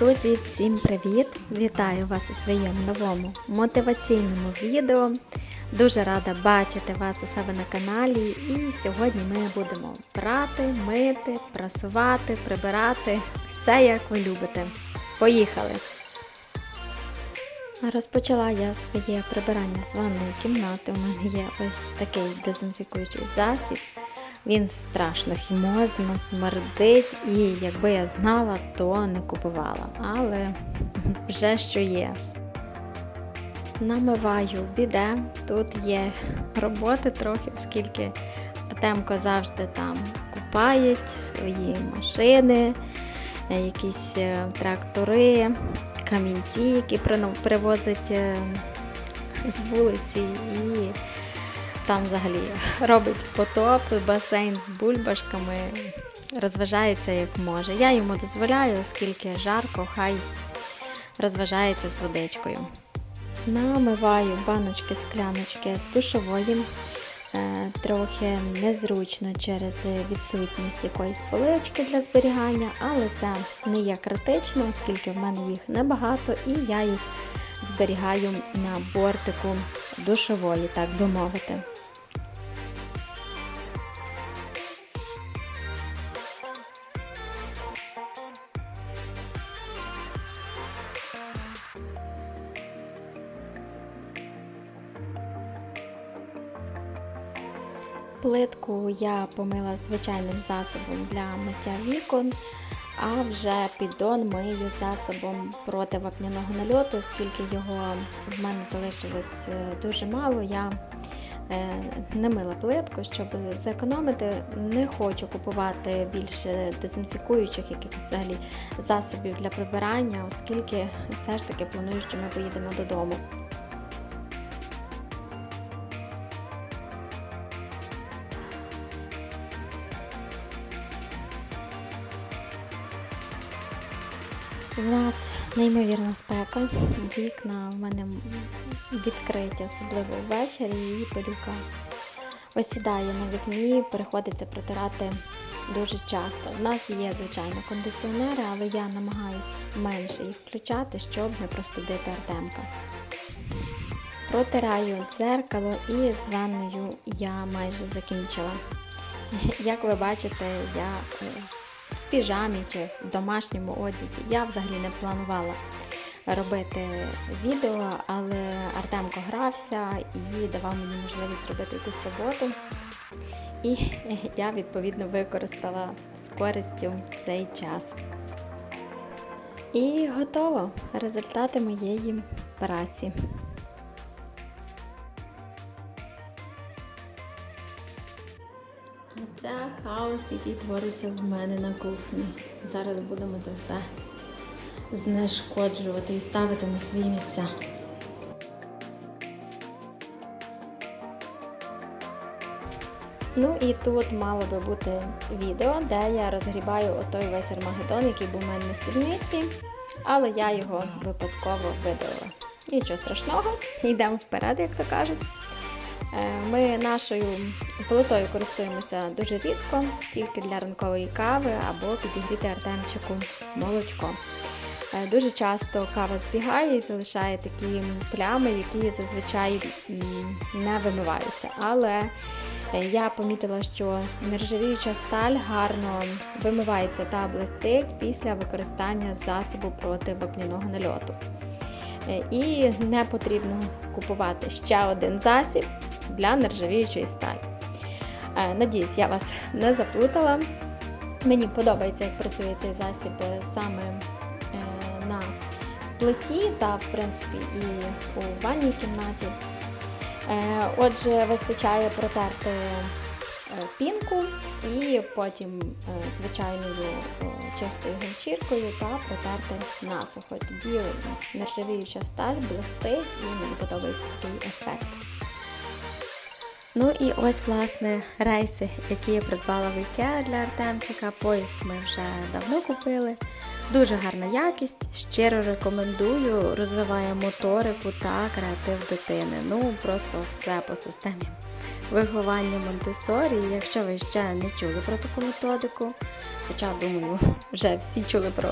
Друзі, всім привіт! Вітаю вас у своєму новому мотиваційному відео. Дуже рада бачити вас у себе на каналі. І сьогодні ми будемо прати, мити, прасувати, прибирати все як ви любите. Поїхали! Розпочала я своє прибирання з ванної кімнати. У мене є ось такий дезінфікуючий засіб. Він страшно хімозно, смердить, і якби я знала, то не купувала. Але вже що є. Намиваю біде. Тут є роботи трохи, оскільки Артемко завжди там купають свої машини, якісь е, трактори, камінці, які привозить е, з вулиці. І там взагалі робить потоп, басейн з бульбашками, розважається як може. Я йому дозволяю, оскільки жарко, хай розважається з водичкою. Намиваю баночки, скляночки з душової. Е, Трохи незручно через відсутність якоїсь полички для зберігання, але це не є критично, оскільки в мене їх небагато, і я їх зберігаю на бортику душової, так би мовити. Плитку я помила звичайним засобом для миття вікон, а вже піддон мию засобом проти вапняного нальоту, оскільки його в мене залишилось е, дуже мало. Я е, не мила плитку, щоб зекономити. Не хочу купувати більше дезінфікуючих якихось взагалі засобів для прибирання, оскільки все ж таки планую, що ми поїдемо додому. У нас неймовірна спека. Вікна в мене відкриті, особливо ввечері, і пилюка осідає на вікні, приходиться протирати дуже часто. У нас є, звичайно, кондиціонери, але я намагаюся менше їх включати, щоб не простудити Артемка. Протираю дзеркало і з ванною я майже закінчила. Як ви бачите, я е, в піжамі чи в домашньому одязі. Я взагалі не планувала робити відео, але Артемко грався і давав мені можливість зробити якусь роботу. І я відповідно використала з користю цей час. І готово результати моєї праці. Хаос, який твориться в мене на кухні. Зараз будемо це все знешкоджувати і ставити на свої місця. Ну і тут мало би бути відео, де я розгрібаю отой весь армагеддон, який був у мене на стільниці, але я його випадково видалила. Нічого страшного, йдемо вперед, як то кажуть. Е, Ми нашою плитою користуємося дуже рідко, тільки для ранкової кави або підігріти артемчику молочко. Е, Дуже часто кава збігає і залишає такі плями, які зазвичай не вимиваються. Але е, я помітила, що нержавіюча сталь гарно вимивається та блистить після використання засобу проти вапняного нальоту. Е, І не потрібно купувати ще один засіб для нержавіючої сталі. Е, Надіюсь, я вас не заплутала. Мені подобається, як працює цей засіб е, саме е, на плиті та, в принципі, і у ванній кімнаті. Отже, вистачає протерти пінку і потім звичайною чистою ганчіркою та протерти насухо. Тоді нержавіюча сталь блистить і мені подобається такий ефект. Ну і ось, власне, рейси, які я придбала в IKEA для Артемчика. Поїзд ми вже давно купили. Дуже гарна якість. Щиро рекомендую. Розвиває моторику та креатив дитини. Ну, просто все по системі виховання Монтесорі. Якщо ви ще не чули про таку методику, хоча, думаю, вже всі чули про,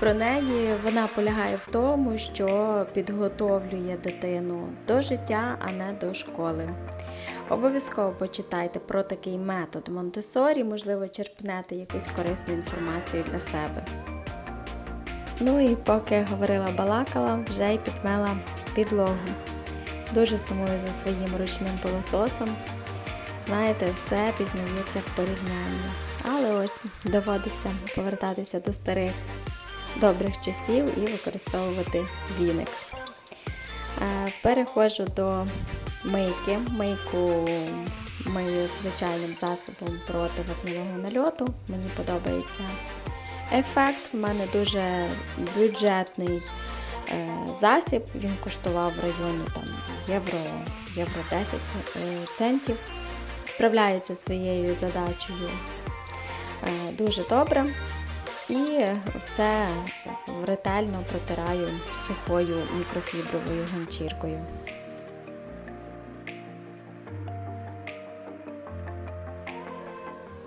про неї, вона полягає в тому, що підготовлює дитину до життя, а не до школи. Обов'язково почитайте про такий метод Монтесорі, можливо, черпнете якусь корисну інформацію для себе. Ну і поки говорила балакала, вже й підмела підлогу. Дуже сумую за своїм ручним пилососом. Знаєте, все пізнається в порівнянні. Але ось доводиться повертатися до старих добрих часів і використовувати віник. Е, Переходжу до мийки. Мийку мию звичайним засобом проти вапневого нальоту. Мені подобається ефект. В мене дуже бюджетний е, засіб. Він коштував в районі там, євро, євро 10 е, центів. Справляється своєю задачею е, дуже добре. І все ретельно протираю сухою мікрофібровою ганчіркою.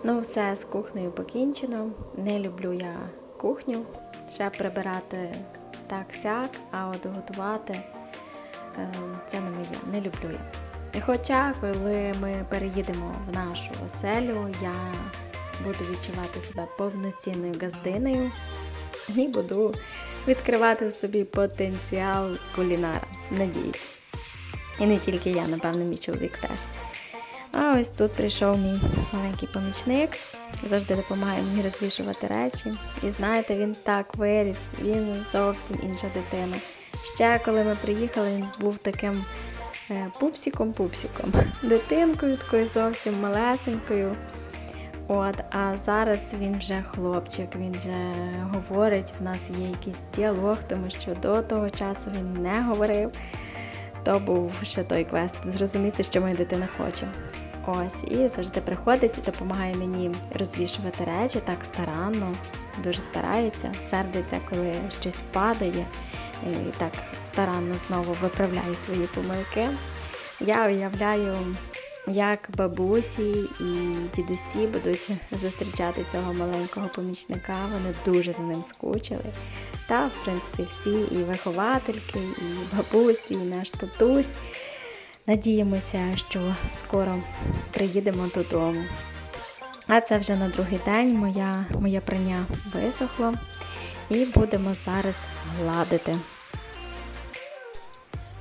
Ну, все з кухнею покінчено. Не люблю я кухню. Ще прибирати так сяк, а от готувати е, це не моє, не люблю я. Хоча, коли ми переїдемо в нашу оселю, я буду відчувати себе повноцінною газдинею і буду відкривати собі потенціал кулінара. Надіюсь. І не тільки я, напевно, мій чоловік теж. А ось тут прийшов мій маленький помічник, завжди допомагає мені розвішувати речі. І знаєте, він так виріс, він зовсім інша дитина. Ще коли ми приїхали, він був таким е, пупсиком-пупсиком, дитинкою, такою зовсім малесенькою. От, а зараз він вже хлопчик, він вже говорить, в нас є якийсь діалог, тому що до того часу він не говорив. То був ще той квест зрозуміти, що моя дитина хоче. Ось, і завжди приходить допомагає мені розвішувати речі так старанно, дуже старається, сердиться, коли щось падає, і так старанно знову виправляє свої помилки. Я уявляю, як бабусі і дідусі будуть зустрічати цього маленького помічника. Вони дуже за ним скучили. Та, в принципі, всі і виховательки, і бабусі, і наш татусь. Надіємося, що скоро приїдемо додому. А це вже на другий день моя, моє прання висохло і будемо зараз гладити.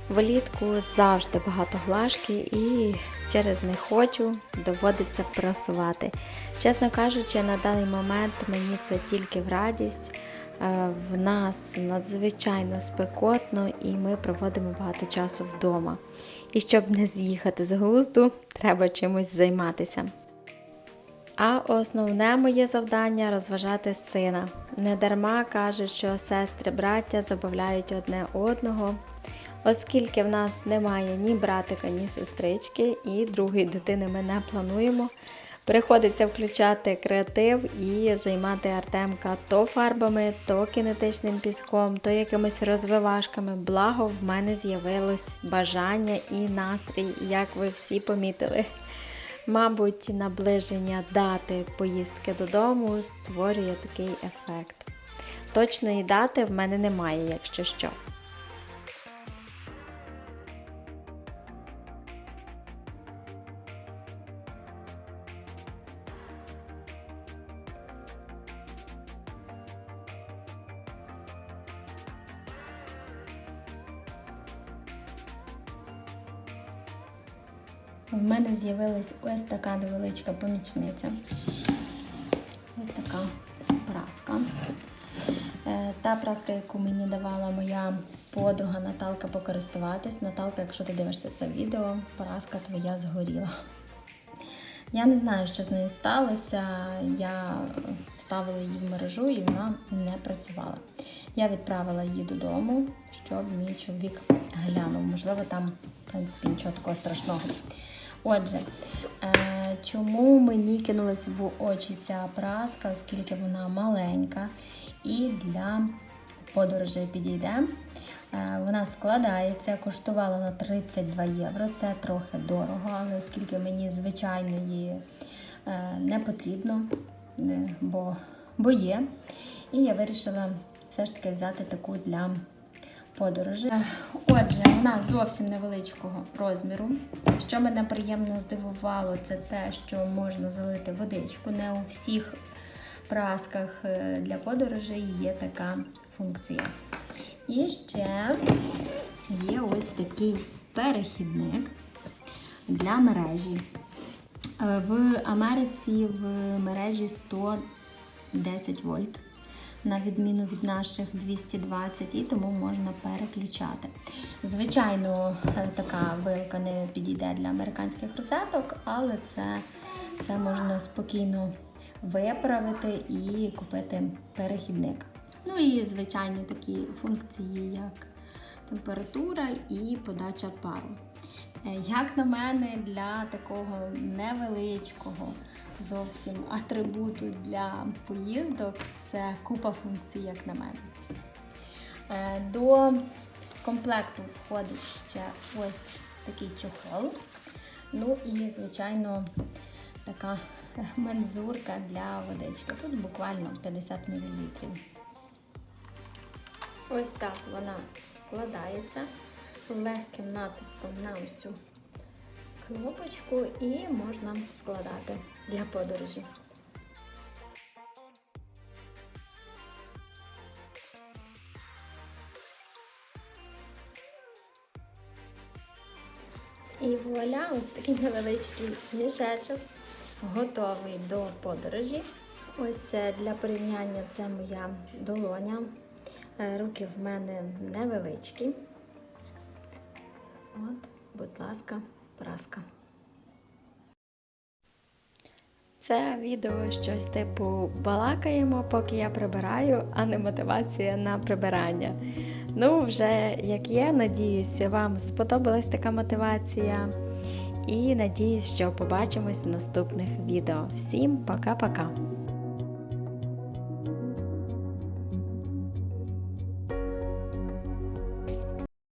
Влітку завжди багато глажки і через не хочу доводиться прасувати. Чесно кажучи, на даний момент мені це тільки в радість. Е, В нас надзвичайно спекотно і ми проводимо багато часу вдома. І щоб не з'їхати з глузду, треба чимось займатися. А основне моє завдання розважати сина. Недарма кажуть, що сестри браття забавляють одне одного. Оскільки в нас немає ні братика, ні сестрички, і другої дитини ми не плануємо. Приходиться включати креатив і займати Артемка то фарбами, то кінетичним піском, то якимись розвивашками. Благо в мене з'явилось бажання і настрій, як ви всі помітили. Мабуть, наближення дати поїздки додому створює такий ефект. Точної дати в мене немає, якщо що. Ось така невеличка помічниця. Ось така праска. Е, Та праска, яку мені давала моя подруга Наталка покористуватись. Наталка, якщо ти дивишся це відео, праска твоя згоріла. Я не знаю, що з нею сталося. Я ставила її в мережу і вона не працювала. Я відправила її додому, щоб мій чоловік глянув. Можливо, там, в принципі, нічого такого страшного. Отже, е, чому мені кинулась в очі ця праска, оскільки вона маленька і для подорожей підійде. Е, Вона складається, коштувала на 32 євро. Це трохи дорого, але оскільки мені звичайної е, не потрібно, бо, бо є. І я вирішила все ж таки взяти таку для подорожі. Е, Отже, вона зовсім невеличкого розміру. Що мене приємно здивувало, це те, що можна залити водичку. Не у всіх прасках е, для подорожей є така функція. І ще є ось такий перехідник для мережі. Е, В Америці в мережі 110 вольт, на відміну від наших 220, і тому можна переключати. Звичайно, е, така вилка не підійде для американських розеток, але це все можна спокійно виправити і купити перехідник. Ну і звичайні такі функції, як температура і подача пару. Е, Як на мене, для такого невеличкого зовсім атрибуту для поїздок це купа функцій, як на мене. Е, До комплекту входить ще ось такий чохол. Ну і, звичайно, така мензурка для водички. Тут буквально 50 мл. Ось так вона складається легким натиском на ось цю кнопочку і можна складати для подорожі. І вуаля, ось такий невеличкий мішечок, готовий до подорожі. Ось е, для порівняння це моя долоня. Е, Руки в мене невеличкі. От, будь ласка, праска. Це відео щось типу балакаємо, поки я прибираю, а не мотивація на прибирання. Ну, вже як є, надіюсь, вам сподобалась така мотивація. І надіюсь, що побачимось в наступних відео. Всім пока-пока!